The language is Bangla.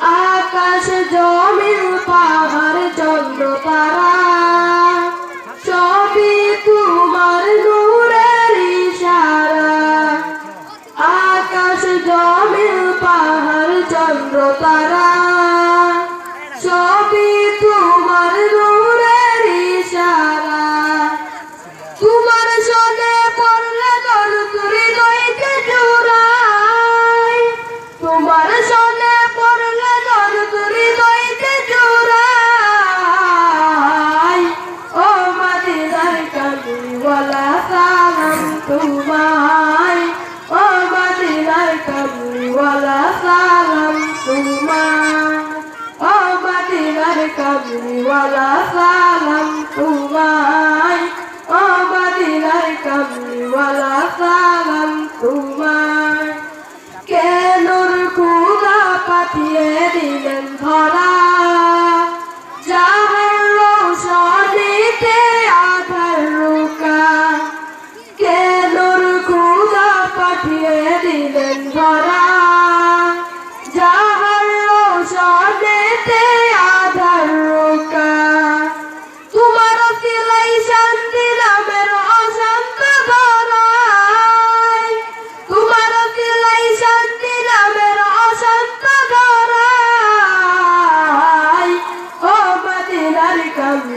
আকাশ জমিন পাহাড় চন্দ্র তারা। সবই তোমার নূরের ইশারা। আকাশ জমিন তোমার সনে পড়লে তুরি দইকে জোড়াই ও মদিনার কামলিওয়ালা সালাম তোমায়। ও মদিনার কামলিওয়ালা সালাম তোমায়। ও মদিনার কামলিওয়ালা সালাম তোমায়। ও মদিনার কামলিওয়ালা সালাম তোমায়। diye dilen para.